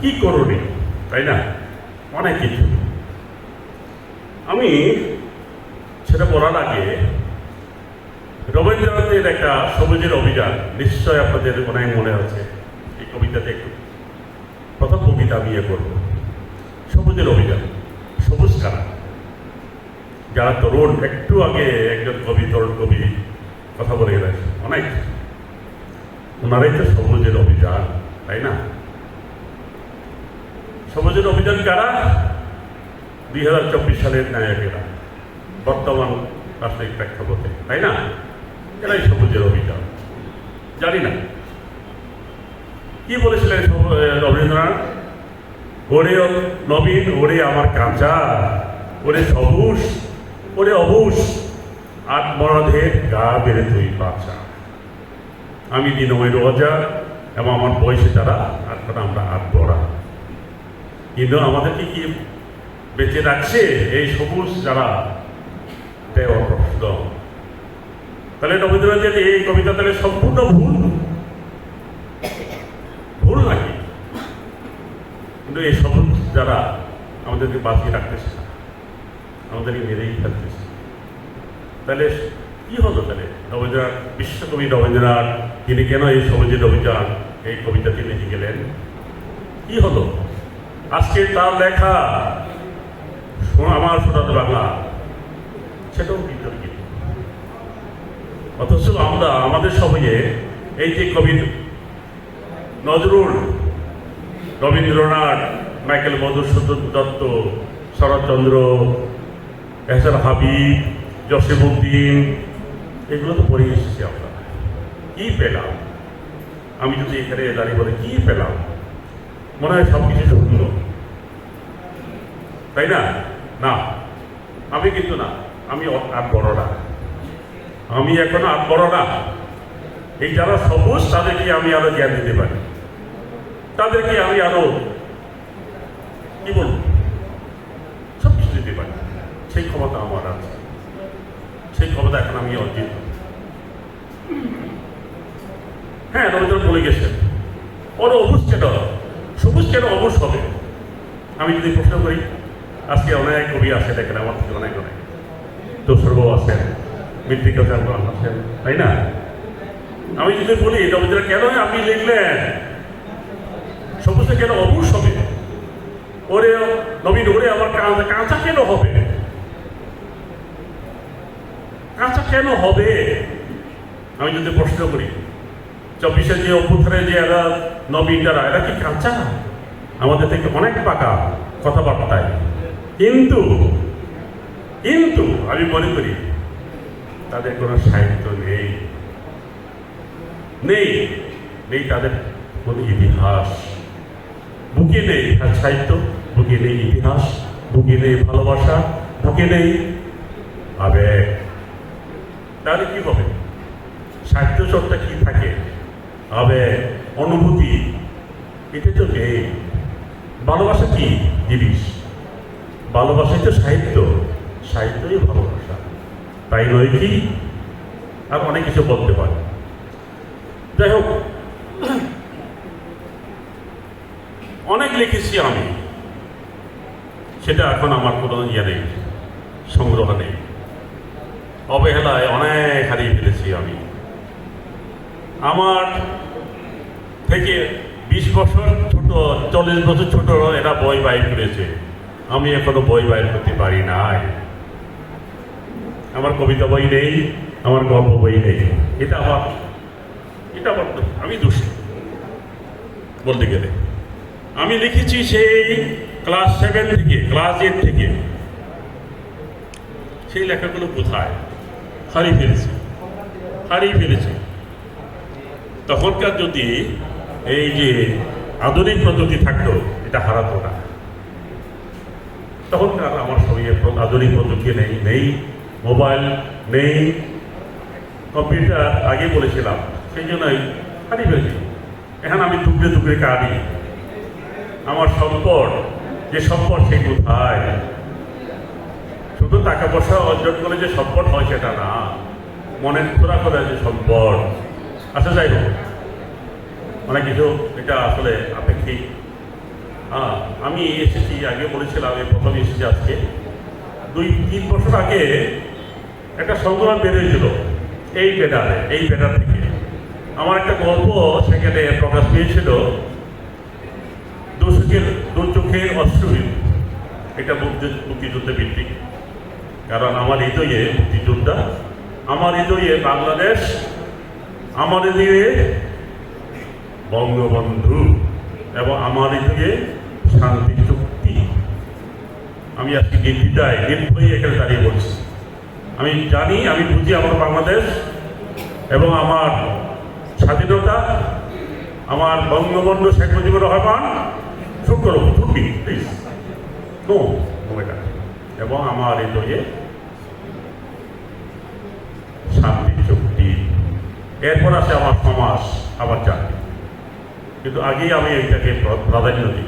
কি করণে তাই না? অনেক কিছু। আমি সেটা বলার আগে রবীন্দ্রনাথের একটা সবুজের অভিযান নিশ্চয় আপনাদের হয় মনে আছে। এই কবিতাতে একটু প্রথম কবিতা আমি ইয়ে করব। সবুজের অভিযান, সবুজ কারা যারা তরুণ, একটু আগে একজন কবি, তরুণ কবি কথা বলে গেলেন, অনেক। ওনারাই তো সবুজের অভিযান, তাই না? সবুজের অভিযান কারা? দুই হাজার চব্বিশ সালের নায়কেরা। বর্তমান রাষ্ট্রিক প্রেক্ষাপটে, তাই না? এরাই সবুজের অভিযান। জানি না। কি বলেছিলেন রবীন্দ্রনাথ? ওরে নবীন, ওরে আমার কাঁচা, ওরে সবুজ, ওরে অবুজ আট মরধের গা বেড়ে তুই বাচ্চা আমি দিনময় রোজা, এবং আমার বয়সে তারা আর আমরা বড়া কিন্তু আমাদেরকে কি বেঁচে রাখছে? এই সবুজ যারা তাহলে রবীন্দ্রনাথের এই কবিতা তাহলে সম্পূর্ণ ভুল? ভুল নাকি? কিন্তু এই সবুজ যারা আমাদেরকে বাঁচিয়ে রাখতেছে আমাদেরকে মেরেই ফেলতেছে তাহলে কি হলো তাহলে? রবীন্দ্রনাথ বিশ্বকবি রবীন্দ্রনাথ তিনি কেন এই সবুজের অভিযান এই কবিতাটি লিখে গেলেন? কি হলো? আজকে তার লেখা আমার শোনাতে বাংলা সেটাও বিতর্কিত অথচ আমরা, আমাদের সময়ে এই যে কবি নজরুল, রবীন্দ্রনাথ, মাইকেল মধুসূদন দত্ত শরৎচন্দ্র এহসান হাবিব জসিমুদ্দিন এগুলো তো পড়ে এসেছি আমরা। কী পেলাম? আমি যদি এখানে দাঁড়িয়ে বলে, কী পেলাম? মনে হয় সব কিছু শুনল তাই না? না, আমি কিন্তু না, আমি আর বড় না। আমি এখন আর বড় না। এই যারা সবুজ, তাদেরকে আমি আরও জ্ঞান দিতে পারি। তাদেরকে আমি আরও, কি বলব? সব কিছু দিতে পারি। সেই ক্ষমতা আমার আছে। সেই ক্ষমতা এখন আমি অর্জিত। হ্যাঁ রবীন্দ্র বলে গেছেন ওর অবুজ কেন অবুজ হবে? আমি যদি প্রশ্ন করি, আজকে অনেক কবি আছে, দেখেন আমার থেকে অনেক অনেক। দোসরবাবু আছেন মৃত্তিকা চালবান আছেন, তাই না? আমি যদি বলি রবীন্দ্র কেন আপনি লিখলেন? সবুজে কেন অবুজ হবে? ওরে, নবীন, ওরে, আমার কাঁচা কাঁচা কেন হবে? কাঁচা কেন হবে? আমি যদি প্রশ্ন করি, চব্বিশে যে অভ্যুত্থানে যে এরা নবীন যারা এরা কি কাঁচা? আমাদের থেকে অনেক পাকা কথাবার্তায়। কিন্তু কিন্তু আমি মনে করি তাদের কোনো সাহিত্য নেই। নেই নেই তাদের কোনো ইতিহাস। বুকে নেই সাহিত্য, বুকে নেই ইতিহাস, বুকে নেই ভালোবাসা, বুকে নেই আবেগ। তাহলে কি হবে? সাহিত্য চর্চা কি থাকে? আবেগ, অনুভূতি, এটা তো নেই। ভালোবাসা কি জিনিস ভালোবাসাই তো সাহিত্য। সাহিত্যই ভালোবাসা। তাই নয় কি? আর অনেক কিছু বলতে পারে। যাই হোক, অনেক লিখেছি আমি। সেটা এখন আমার কোনো ইয়ে নেই, সংগ্রহ নেই। অবহেলায় অনেক হারিয়ে ফেলেছি আমি। আমার থেকে বিশ বছর ছোট, চল্লিশ বছর ছোট এরা বই বাইর করেছে। আমি এখনও বই বাইর করতে পারি নাই। আমার কবিতা বই নেই, আমার গল্প বই নেই। এটা আমার এটা আমার। আমি দোষী। বলতে গেলে। আমি লিখেছি সেই ক্লাস সেভেন থেকে, ক্লাস এইট থেকে। সেই লেখাগুলো কোথায়? হারিয়ে ফেলেছে। হারিয়ে ফেলেছে। তখনকার যদি এই যে আধুনিক পদ্ধতি থাকতো এটা হারাতো না। তখনকার আমার সঙ্গে আধুনিক পদ্ধতি নেই নেই মোবাইল, নেই কম্পিউটার, আগে বলেছিলাম, সেই জন্যই হারিয়ে ফেলেছি। এখন আমি টুকরে টুকরে কাঁদি। আমার সম্পদ, যে সম্পদ সে কোথায়? শুধু টাকা পয়সা অর্জন করে যে সম্পদ হয় সেটা না, মনের খোরা করে যে সম্পদ। আচ্ছা যাই হোক। অনেক কিছু এটা আসলে আপেক্ষিক। আহ, আমি এসেছি আগে বলেছিলাম আমি প্রথম এসেছি আজকে। দুই তিন বছর আগে একটা সংগ্রাম বেরিয়েছিল এই ব্যানারে এই ব্যানার থেকে। আমার একটা গল্প সেখানে প্রকাশ পেয়েছিল। দুচোখের দু চোখের অশ্রুহীন। এটা মুক্তি- মুক্তিযুদ্ধে ভিত্তিক কারণ আমার হৃদয়ে মুক্তিযোদ্ধা আমার হৃদয়ে বাংলাদেশ আমার হৃদয়ে বঙ্গবন্ধু এবং আমার হৃদয়ে শান্তি চুক্তি। আমি আজকে নির্দিদায় নির্ভয়ে এখানে দাঁড়িয়ে বলছি। আমি জানি, আমি বুঝি আমার বাংলাদেশ এবং আমার স্বাধীনতা, আমার বঙ্গবন্ধু শেখ মুজিবুর রহমান, শুক্র টুপি প্লিজ এবং আমার এই হৃদয়ে শান্তি চুক্তি। এরপর আছে আমার সমাজ, আবার জাতি। কিন্তু আগেই আমি এইটাকে প্র- প্রাধান্য দিই।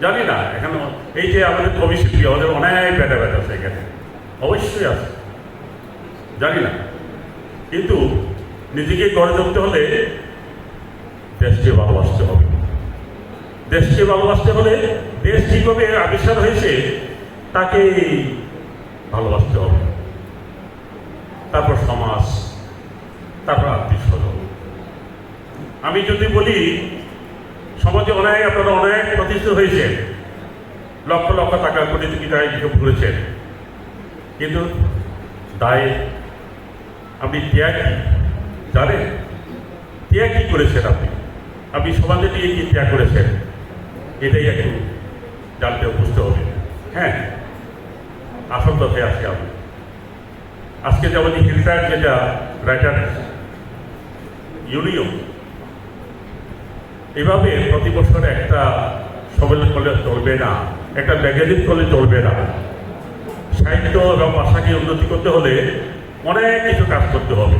জানি না, এখানে এই যে আমাদের কবি শিল্পী আমাদের অনেক ব্যাটা ব্যাটা আছে এখানে। অবশ্যই আছে। জানি না। কিন্তু নিজেকে গড়ে তুলতে হলে দেশকে ভালোবাসতে হবে। দেশকে ভালোবাসতে হলে দেশ কীভাবে আবিষ্কার হয়েছে তাকে ভালোবাসতে হবে। তারপর সমাজ আমি যদি বলি, সমাজে অনেক আপনারা অনেক প্রতিষ্ঠিত হয়েছে লক্ষ লক্ষ টাকা কোটি কোটি টাকা হিসাব করেছেন কিন্তু দায় আপনি ত্যাগ জানেন? ত্যাগ কি করেছেন আপনি? আপনি সমাজে নিয়ে কি ত্যাগ করেছেন? এটাই একটু জানতে বুঝতে হবে। হ্যাঁ আসল কথায় আসি আমি। আজকে যেমন হিলটার যেটা রাইটার ইউনিয়ন এভাবে প্রতি বছর একটা সম্মেলন করলে চলবে না, একটা ম্যাগাজিন করলে চলবে না। সাহিত্য এবং ভাষাকে উন্নতি করতে হলে অনেক কিছু কাজ করতে হবে।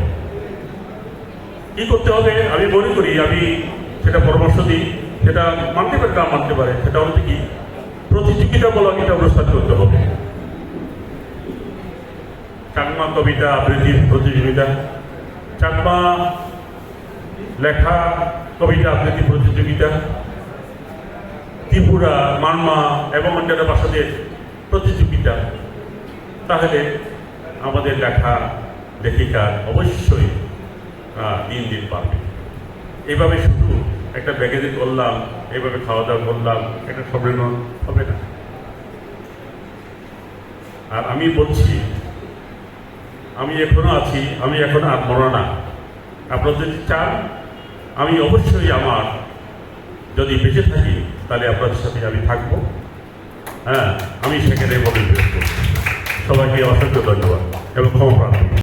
কি করতে হবে? আমি মনে করি, আমি সেটা পরামর্শ দিই, সেটা মানতে পারে না মানতে পারে, সেটা হচ্ছে কি, প্রতিযোগিতামূলক এটা অনুষ্ঠান করতে হবে। চাকমা কবিতা, আবৃত্তির প্রতিযোগিতা, চাকমা লেখা কবিতা, আবৃত্তি, প্রতিযোগিতা, ত্রিপুরা, মানমা এবং অন্যান্য ভাষাদের প্রতিযোগিতা। তাহলে আমাদের লেখা, লেখিকা অবশ্যই দিন দিন পাবে এভাবে শুধু একটা ম্যাগাজিন করলাম, এভাবে খাওয়া দাওয়া করলাম, একটা সম্মেলন হবে না। আর আমি বলছি, আমি এখনও আছি, আমি এখনও আর মরো না। আপনারা যদি চান আমি অবশ্যই আমার যদি বেঁচে থাকি, তাহলে আপনাদের সাথে আমি থাকব। হ্যাঁ আমি সেখানে বলে সবাইকে অসংখ্য ধন্যবাদ এবং ক্ষমা প্রার্থনা